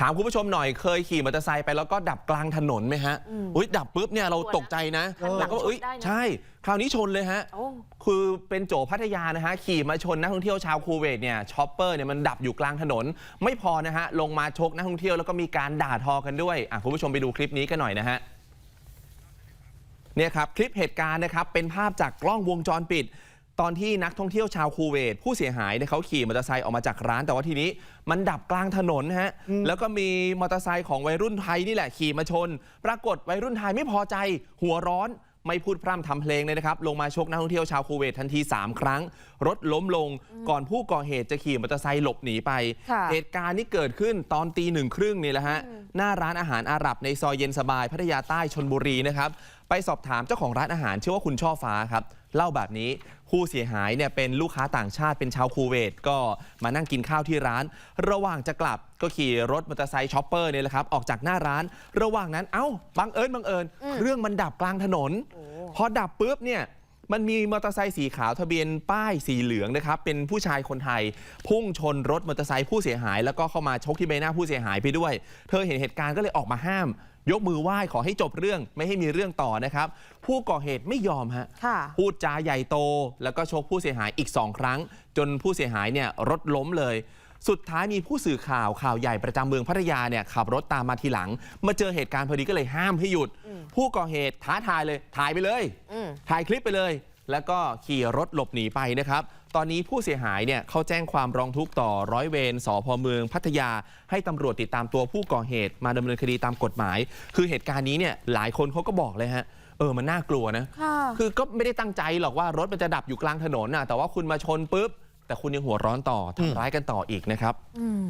ถามคุณผู้ชมหน่อยเคยขี่มอเตอร์ไซค์ไปแล้วก็ดับกลางถนนไหมฮะอืมอุ้ยดับปุ๊บเนี่ยเราตกใจนะคันหลัแล้วงก็ชนเอ้ยได้นะ ใช่ คราวนี้ชนเลยฮะ โอ้ คือเป็นโจพัทยานะฮะ ขี่มาชนนักท่องเที่ยวชาวคูเวตเนี่ยช็อปเปอร์เนี่ยมันดับอยู่กลางถนน ไม่พอนะฮะ ลงมาชกนักท่องเที่ยวแล้วก็มีการด่าทอกันด้วยอะคุณผู้ชมไปดูคลิปนี้กันหน่อยนะฮะ เนี่ยครับ คลิปเหตุการณ์นะครับ เป็นภาพจากกล้องวงจรปิด ตอนที่นักท่องเที่ยวชาวคูเวตผู้เสียหายเนี่ยเขาขี่มอเตอร์ไซค์ออกมาจากร้าน แต่ว่าทีนี้มันดับกลางถนนฮะแล้วก็มีมอเตอร์ไซค์ของวัยรุ่นไทยนี่แหละขี่มาชน ปรากฏวัยรุ่นไทยไม่พอใจ หัวร้อนไม่พูดพร่ำทำเพลงเลยนะครับ ลงมาชกนักท่องเที่ยวชาวคูเวตทันที 3 ครั้ง รถล้มลงก่อนผู้ก่อเหตุจะขี่มอเตอร์ไซค์หลบหนีไปค่ะเหตุการณ์นี้เกิดขึ้นตอนตีหนึ่งครึ่งนี่แหละฮะ หน้าร้านอาหารอาหรับในซอยเย็นสบายพัทยาใต้ชนบุรีนะครับ ไปสอบถามเจ้าของร้านอาหารชื่อว่าคุณช่อฟ้าครับ เล่าแบบนี้ผู้เสียหายเนี่ยเป็นลูกค้าต่างชาติเป็นชาวคูเวตก็มานั่งกินข้าวที่ร้าน ระหว่างจะกลับก็ขี่รถมอเตอร์ไซค์ช็อปเปอร์เนี่ยแหละครับออกจากหน้าร้าน ระหว่างนั้นเอ้าบังเอิญบังเอิญเครื่องมันดับกลางถนน พอดับปุ๊บเนี่ย มันมีมอเตอร์ไซค์สีขาวทะเบียนป้ายสีเหลืองนะครับ เป็นผู้ชายคนไทย พุ่งชนรถมอเตอร์ไซค์ผู้เสียหาย แล้วก็เข้ามาชกที่ใบหน้าผู้เสียหายไปด้วย เธอเห็นเหตุการณ์ก็เลยออกมาห้าม ยกมือไหว้ขอให้จบเรื่องไม่ให้มีเรื่องต่อนะครับ ผู้ก่อเหตุไม่ยอมฮะค่ะพูดจาใหญ่โต แล้วก็ชกผู้เสียหายอีกสองครั้ง จนผู้เสียหายเนี่ยรถล้มเลย สุดท้ายมีผู้สื่อข่าวข่าวใหญ่ประจำเมืองพัทยาเนี่ยขับรถตามมาทีหลัง มาเจอเหตุการณ์พอดีก็เลยห้ามให้หยุด ผู้ก่อเหตุท้าทายเลย ถ่ายไปเลยอืมถ่ายคลิปไปเลย แล้วก็ขี่รถหลบหนีไปนะครับ ตอนนี้ผู้เสียหายเนี่ยเขาแจ้งความร้องทุกข์ต่อร้อยเวรสพเมืองพัทยา ให้ตำรวจติดตามตัวผู้ก่อเหตุมาดำเนินคดีตามกฎหมาย คือเหตุการณ์นี้เนี่ยหลายคนเขาก็บอกเลยฮะเออ มันน่ากลัวนะค่ะคือก็ไม่ได้ตั้งใจหรอกว่ารถมันจะดับอยู่กลางถนนนะแต่ว่าคุณมาชนปุ๊บ แต่คุณยังหัวร้อนต่อทำร้ายกันต่ออีกนะครับ อืม